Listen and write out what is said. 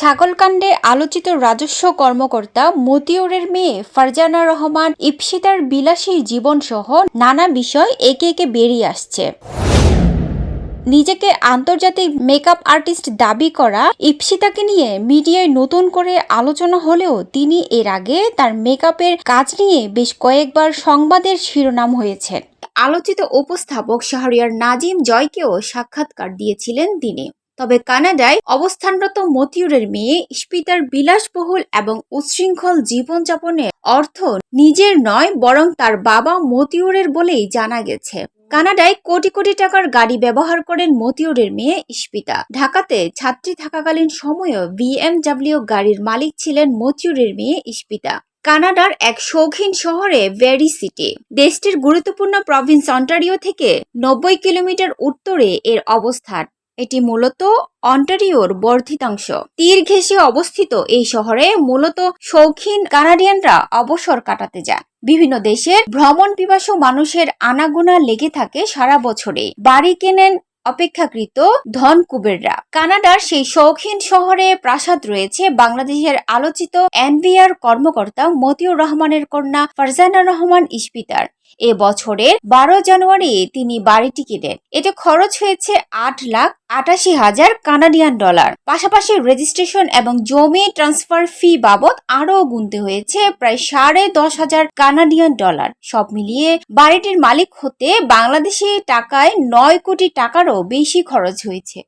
ছাগলকাণ্ডে আলোচিত রাজস্ব কর্মকর্তা মতিউরের মেয়ে ফারজানা রহমান ইপসিতার বিলাসী জীবনসহ নানা বিষয় একে একে বেরিয়ে আসছে। নিজেকে আন্তর্জাতিক মেকআপ আর্টিস্ট দাবি করা ইপসিতাকে নিয়ে মিডিয়ায় নতুন করে আলোচনা হলেও তিনি এর আগে তার মেকআপের কাজ নিয়ে বেশ কয়েকবার সংবাদের শিরোনাম হয়েছেন। আলোচিত উপস্থাপক শাহরিয়ার নাজিম জয়কেও সাক্ষাৎকার দিয়েছিলেন তিনি। তবে কানাডায় অবস্থানরত মতিউরের মেয়ে ইস্পিতার বিলাসবহুল এবং উচ্ছৃঙ্খল জীবনযাপনের অর্থ নিজের নয়, বরং তার বাবা মতিউরের বলেই জানা গেছে। কানাডায় কোটি কোটি টাকার গাড়ি ব্যবহার করেন মতিউরের মেয়ে ইস্পিতা ঢাকাতে ছাত্রী থাকাকালীন সময়েও বিএমডাব্লিউ গাড়ির মালিক ছিলেন মতিউরের মেয়ে ইস্পিতা কানাডার এক শৌখিন শহরে ভেরি সিটি। দেশটির গুরুত্বপূর্ণ প্রভিন্স অন্টারিও থেকে নব্বই কিলোমিটার উত্তরে এর অবস্থান। এটি মূলত অন্টারিওর বর্ধিতাংশ। তীর ঘেঁষে অবস্থিত এই শহরে মূলত শৌখিন কানাডিয়ানরা অবসর কাটাতে যায়। বিভিন্ন দেশের ভ্রমণ পিপাসু মানুষের আনাগোনা লেগে থাকে সারা বছরে। বাড়ি কেনেন অপেক্ষাকৃত ধন কুবেররা কানাডার সেই শৌখিন শহরে প্রাসাদ রয়েছে বাংলাদেশের আলোচিত এনভিআর কর্মকর্তা মতিউর রহমানের কন্যা ফারজানা রহমান ইস্পিতার এ বছরের বারো জানুয়ারি তিনি বাড়িটি কিনেন। এতে খরচ হয়েছে আট লাখ আটাশি হাজার কানাডিয়ান ডলার। পাশাপাশি রেজিস্ট্রেশন এবং জমি ট্রান্সফার ফি বাবদ আরও গুনতে হয়েছে প্রায় সাড়ে দশ হাজার কানাডিয়ান ডলার। সব মিলিয়ে বাড়িটির মালিক হতে বাংলাদেশি টাকায় নয় কোটি টাকারও বেশি খরচ হয়েছে।